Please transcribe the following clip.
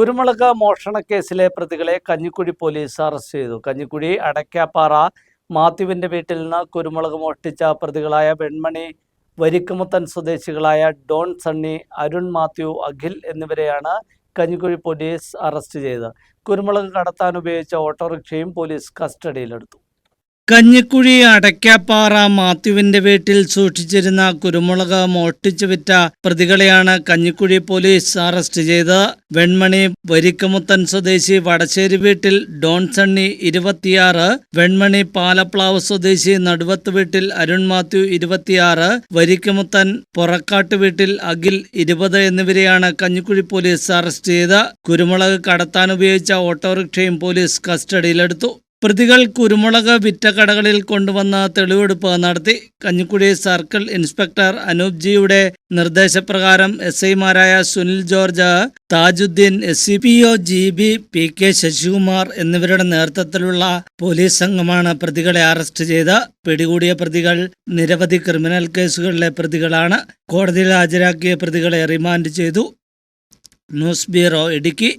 കുരുമുളക് മോഷണ കേസിലെ പ്രതികളെ കഞ്ഞിക്കുഴി പോലീസ് അറസ്റ്റ് ചെയ്തു. കഞ്ഞിക്കുഴി അടയ്ക്കാപ്പാറ മാത്യുവിന്റെ വീട്ടിൽ നിന്ന് കുരുമുളക് മോഷ്ടിച്ച പ്രതികളായ വെൺമണി വരിക്കുമുത്തൻ സ്വദേശികളായ ഡോൺ സണ്ണി അരുൺ മാത്യു അഖിൽ എന്നിവരെയാണ് കഞ്ഞിക്കുഴി പോലീസ് അറസ്റ്റ് ചെയ്തത്. കുരുമുളക് കടത്താൻ ഉപയോഗിച്ച ഓട്ടോറിക്ഷയും പോലീസ് കസ്റ്റഡിയിലെടുത്തു. കഞ്ഞിക്കുഴി അടയ്ക്കാപ്പാറ മാത്യുവിന്റെ വീട്ടിൽ സൂക്ഷിച്ചിരുന്ന കുരുമുളക് മോഷ്ടിച്ചു വിറ്റ പ്രതികളെയാണ് കഞ്ഞിക്കുഴി പോലീസ് അറസ്റ്റ് ചെയ്ത്. വെൺമണി വരിക്കമുത്തൻ സ്വദേശി വടശ്ശേരി വീട്ടിൽ ഡോൺ സണ്ണി ഇരുപത്തിയാറ് വെൺമണി പാലപ്ലാവ് സ്വദേശി നടുവത്ത് വീട്ടിൽ അരുൺ മാത്യു ഇരുപത്തിയാറ് വരിക്കമുത്തൻ പുറക്കാട്ട് വീട്ടിൽ അഖിൽ ഇരുപത് എന്നിവരെയാണ് കഞ്ഞിക്കുഴി പോലീസ് അറസ്റ്റ് ചെയ്ത്. കുരുമുളക് കടത്താൻ ഉപയോഗിച്ച ഓട്ടോറിക്ഷയും പോലീസ് കസ്റ്റഡിയിലെടുത്തു. പ്രതികൾ കുരുമുളക് വിറ്റ കടകളിൽ കൊണ്ടുവന്ന തെളിവെടുപ്പ് നടത്തി. കഞ്ഞിക്കുടി സർക്കിൾ ഇൻസ്പെക്ടർ അനൂപ് ജിയുടെ നിർദ്ദേശപ്രകാരം എസ് ഐമാരായ Sunil George Thajudheen S C P O G B P K Sasikumar എന്നിവരുടെ നേതൃത്വത്തിലുള്ള പോലീസ് സംഘമാണ് പ്രതികളെ അറസ്റ്റ് ചെയ്ത്. പിടികൂടിയ പ്രതികൾ നിരവധി ക്രിമിനൽ കേസുകളിലെ പ്രതികളാണ്. കോടതിയിൽ ഹാജരാക്കിയ പ്രതികളെ റിമാൻഡ് ചെയ്തു. News bureau Idukki.